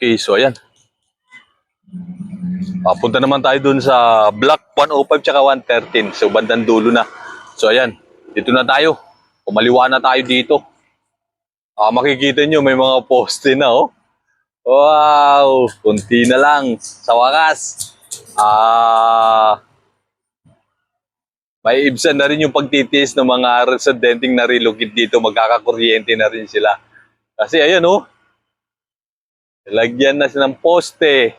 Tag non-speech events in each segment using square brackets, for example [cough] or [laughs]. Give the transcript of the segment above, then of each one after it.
Okay, so ayan. Papunta naman tayo dun sa block 105 tsaka 113. So bandang dulo na. So ayan, dito na tayo. Kumaliwa na tayo dito. Ah, makikita nyo may mga poste na oh. Wow, kunti na lang sa wakas. Ah, may ibsan na rin yung pagtitiis ng mga residenteng na relocate dito. Magkakakuryente na rin sila. Kasi ayan oh, lagyan na siya ng poste.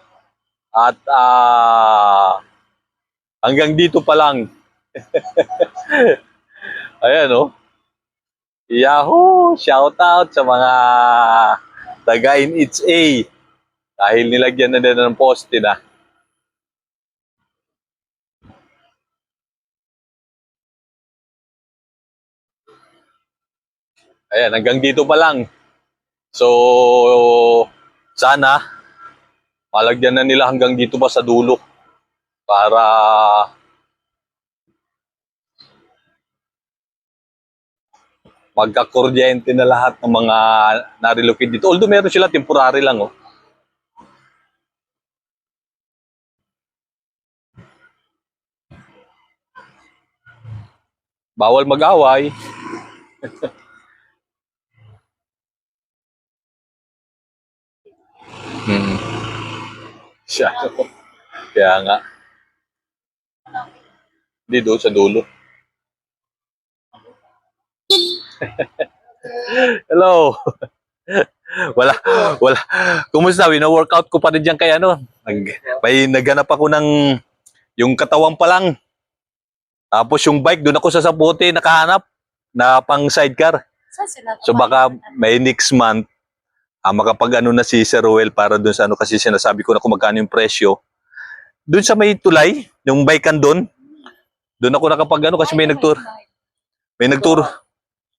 At ah, hanggang dito pa lang. [laughs] ayan oh. Yahoo! Shout out sa mga taga in HA. Dahil nilagyan na din ng poste na. Ayan, hanggang dito pa lang. So, sana malagyan na nila hanggang dito pa sa dulo para magkakuryente na lahat ng mga narilocate dito. Although meron sila temporary lang, oh. Bawal mag-away. [laughs] Hmm. Siya. Kaya nga. Hindi doon sa dulo. [laughs] Hello. wala, wala. Kumusta? Wino-workout ko pa rin dyan kay ano. Nag, may naghanap ako ng yung katawan pa lang. Tapos yung bike, doon ako sa saputi nakahanap na pang sidecar. So baka may next month, ah, makapag ano na si Sir Ruel para doon sa ano kasi sinasabi ko na kung magkano yung presyo. Doon sa may tulay, yung bike doon, doon ako nakapag ano kasi may nagturo, may nagturo,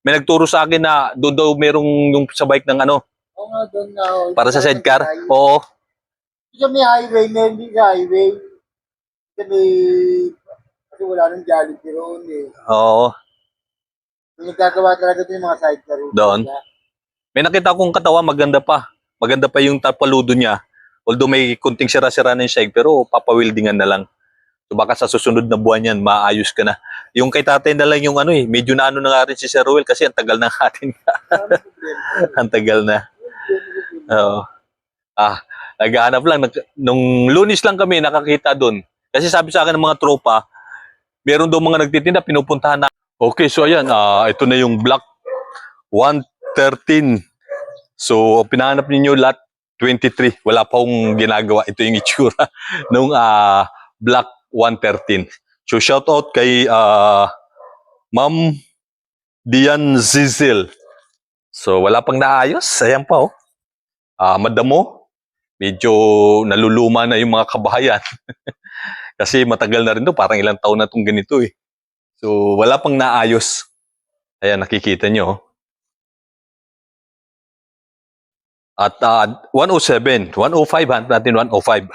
may nagturo sa akin na doon daw merong yung sa bike ng ano, Oo nga, doon na. oh. para sa sidecar. Oo. Sa may highway, din sa highway. May... Kasi wala nang Jollibee roon eh. Oo. Yung nagkagawa talaga ito yung mga sidecar. Doon? May nakita akong katawan, maganda pa. Maganda pa yung tapaludo niya. Although may kunting sira-sira yung side, pero papawildingan na lang. So baka sa susunod na buwan yan, maayos ka na. Yung kay tatay na lang yung ano eh, medyo na ano na nga rin si Sir Ruel kasi ang tagal na atin. [laughs] ang tagal na. Oo. Ah, naghahanap lang. Nung lunis lang kami nakakita doon. Kasi sabi sa akin ng mga tropa, meron daw mga nagtitinda, pinupuntahan na. Okay, so ayan, ah, ito na yung block 113. So, pinahanap ninyo lot 23. Wala pa akong ginagawa. Ito yung itsura [laughs] nung ah, block 113. So, shout out kay ah, Ma'am Dian Zizil. So, wala pang naayos. Ayan pa, oh. Ah, madamo. Medyo naluluma na yung mga kabahayan. [laughs] Kasi matagal na rin to. Parang ilang taon na itong ganito, eh. So, wala pang naayos. Ayan, nakikita nyo. oh. At ah, 107, 105, hanap natin 105.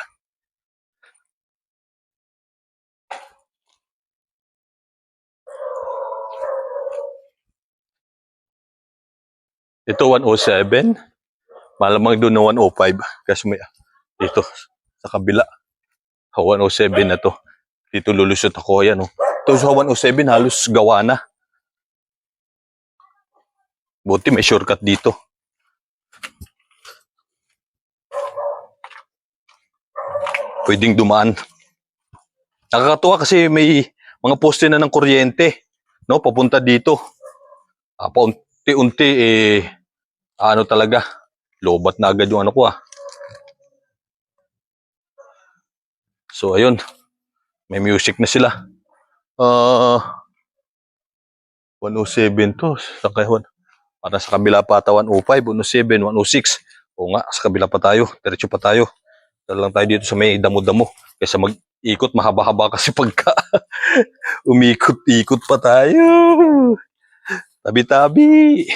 Ito 107. Malamang doon na 105. Kasi may, dito, sa kabila. Ah, 107 na to. Dito lulusot ako. Ayan, oh. Ito sa 107, halos gawa na. Buti may shortcut dito. Pwedeng dumaan. Nakakatuwa kasi may mga poste na ng kuryente. No, papunta dito. Ah, paunti-unti eh ano talaga, lobat na agad yung ano ko ah. So ayun, may music na sila. Ah 107 to, sa kayon. Para sa kabila pa ata 105, 107, 106. O nga, sa kabila pa tayo, diretso pa tayo. Dala lang tayo dito sa may damo-damo. Kaysa mag-ikot, mahaba-haba kasi pagka [laughs] umikot-ikot pa tayo. Tabi-tabi.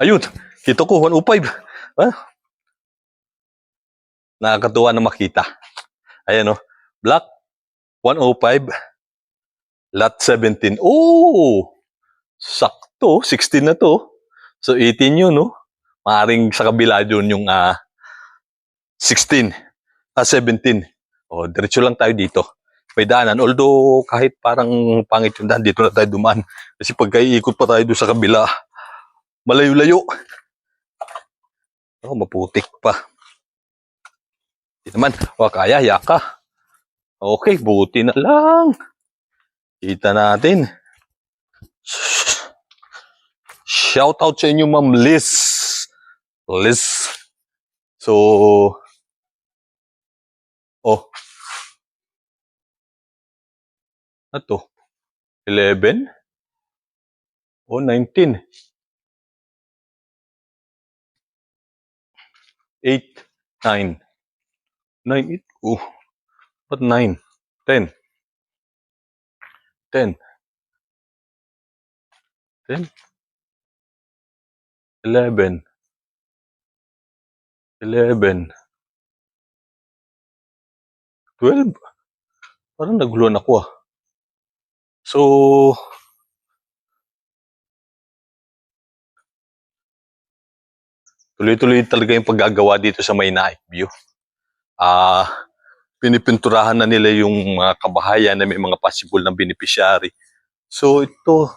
Ayun, kita ko 105. Ah. Nakakatuwa na makita. Ayan oh, Black 105. Lot 17. Oh! Sakto. 16 na to. So 18 yun, no? Maaring sa kabila yun yung ah 16. Ah, 17. O, diretso lang tayo dito. May daanan. Although, kahit parang pangit yung daan, dito na tayo dumaan. Kasi pagka iikot pa tayo doon sa kabila, malayo-layo. Oh, maputik pa. Hindi naman. O, kaya, yaka. Okay, buti na lang. Kita natin. Shout out sa inyo, Ma'am Liz. Liz. So, oh. Ano to? 11? Oh, 19. 8, 9. 9, 8. Oh, what 9? 10. 10. 10. 11. 11. 12. Parang naguluhan ako ah. So, tuloy-tuloy talaga yung paggagawa dito sa may night view. Ah, pinipinturahan na nila yung mga kabahayan na may mga possible na beneficiary. So, ito,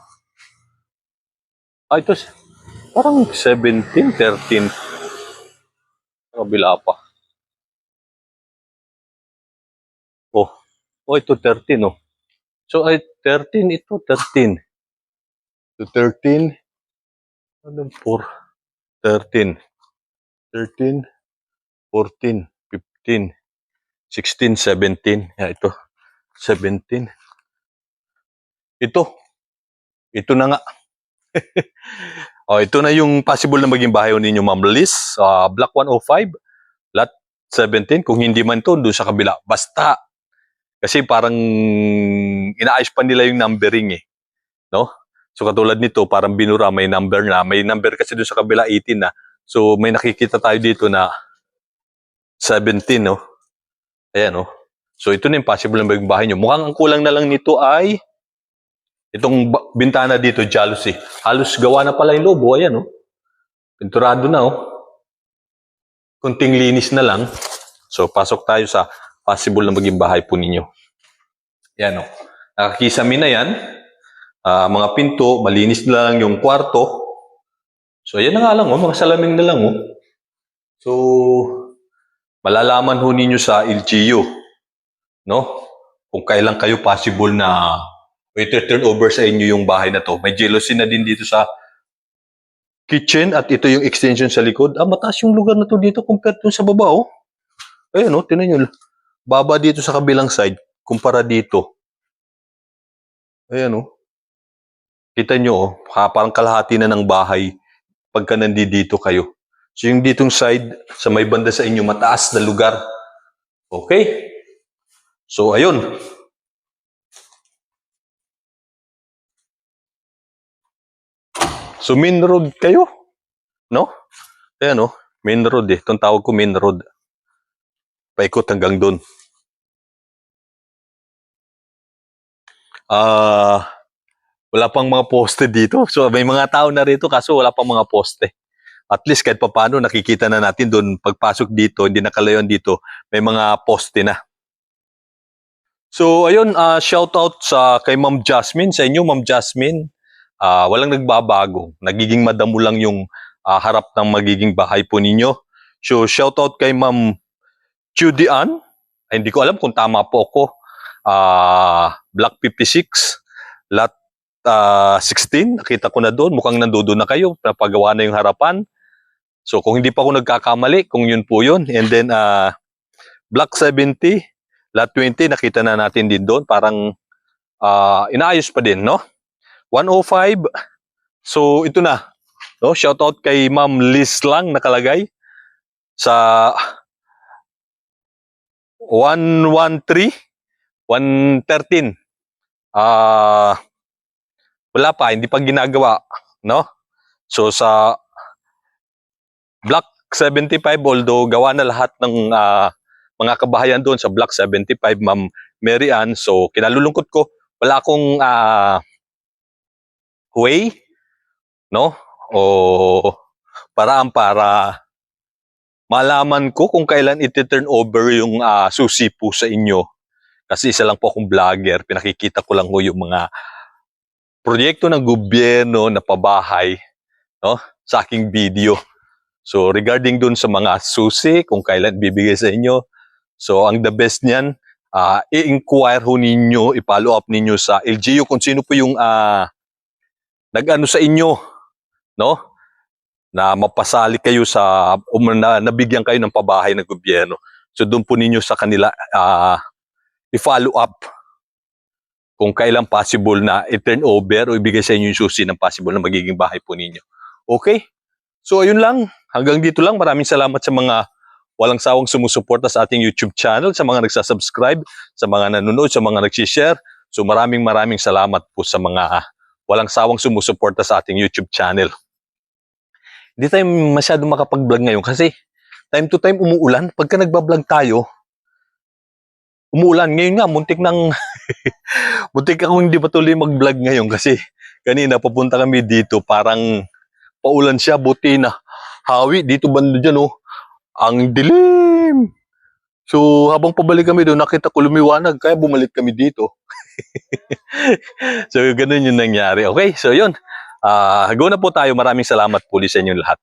ah, ito, parang 17, 13. Kabila pa. Oh, oh, ito 13, oh. So, ay, 13, ito 13. Ito 13. Anong 4? 13. 13, 14, 15, 16, 17. Yeah, ito. 17. Ito. Ito na nga. [laughs] oh, ito na yung possible na maging bahay ninyo, Ma'am Liz. Ah, Block 105, lot 17. Kung hindi man to, doon sa kabila. Basta. Kasi parang inaayos pa nila yung numbering eh. No? So katulad nito, parang binura, may number na. May number kasi doon sa kabila, 18 na. So may nakikita tayo dito na 17, no? Ayan, no? So ito na yung possible na maging bahay nyo. Mukhang ang kulang na lang nito ay itong bintana dito, jealousy. Halos gawa na pala yung lobo. Ayan, no? Pinturado na, oh. Kunting linis na lang. So pasok tayo sa possible na maging bahay po ninyo. Yan, no? Nakakisami na yan. Ah, mga pinto, malinis na lang yung kwarto. So, ayan na nga lang, oh, mga salamin na lang. Oh. So, malalaman ho ninyo sa LGU, no? Kung kailan kayo possible na may turn over sa inyo yung bahay na to. May jealousy na din dito sa kitchen at ito yung extension sa likod. Ah, mataas yung lugar na to dito compared dun sa baba, oh. Ayan, oh, tinan nyo. Baba dito sa kabilang side, kumpara dito. Ayan, oh. Kita nyo, oh, parang kalahati na ng bahay pagka nandito kayo. So yung ditong side, sa may banda sa inyo, mataas na lugar. Okay? So ayun. So main road kayo? No? Ayan oh, main road eh. Itong tawag ko main road. Paikot hanggang doon. Ah, wala pang mga poste dito. So may mga tao na rito kaso wala pang mga poste. At least kahit papaano nakikita na natin doon pagpasok dito, hindi nakalayon dito, may mga poste na. So ayun, ah shout out sa kay Ma'am Jasmine, sa inyo Ma'am Jasmine. Ah walang nagbabago. Nagiging madamo lang yung ah, harap ng magiging bahay po ninyo. So shout out kay Ma'am Chudian. Ay, hindi ko alam kung tama po ako. Ah Block 56, lot ah, 16, nakita ko na doon, mukhang nandoon na kayo, napagawa na yung harapan. So kung hindi pa ako nagkakamali, kung yun po yun. And then ah block 70, lot 20, nakita na natin din doon, parang ah, inaayos pa din, no? 105, so ito na. No? Shout out kay Ma'am Liz lang nakalagay sa 113, 113. Ah, wala pa, hindi pa ginagawa, no? So sa Block 75 although gawa na lahat ng ah, mga kabahayan doon sa Block 75 Ma'am Mary Ann. So kinalulungkot ko wala akong ah, way, no? O paraan para malaman ko kung kailan iti-turn over yung ah, susi po sa inyo. Kasi isa lang po akong vlogger, pinakikita ko lang po yung mga proyekto ng gobyerno na pabahay no, sa aking video. So regarding dun sa mga susi, kung kailan bibigay sa inyo, so ang the best niyan, ah, i-inquire ho ninyo, i-follow up ninyo sa LGU kung sino po yung ah, nag-ano sa inyo, no? Na mapasali kayo sa, um, na, nabigyan kayo ng pabahay ng gobyerno. So doon po ninyo sa kanila ah, i-follow up kung kailan possible na i-turn over o ibigay sa inyo yung susi ng possible na magiging bahay po ninyo. Okay? So ayun lang. Hanggang dito lang. Maraming salamat sa mga walang sawang sumusuporta sa ating YouTube channel, sa mga nagsasubscribe, sa mga nanonood, sa mga nagsishare. So maraming maraming salamat po sa mga walang sawang sumusuporta sa ating YouTube channel. Hindi tayo masyado makapag-vlog ngayon kasi time to time umuulan. Pagka nagbablog tayo, umuulan. Ngayon nga, muntik nang [laughs] muntik akong hindi patuloy mag-vlog ngayon kasi kanina papunta kami dito parang paulan siya buti na hawi dito banda dyan oh ang dilim so habang pabalik kami doon nakita ko lumiwanag kaya bumalik kami dito. [laughs] So ganun yung nangyari. Okay so yun. Ah, go na po tayo. Maraming salamat po sa inyong lahat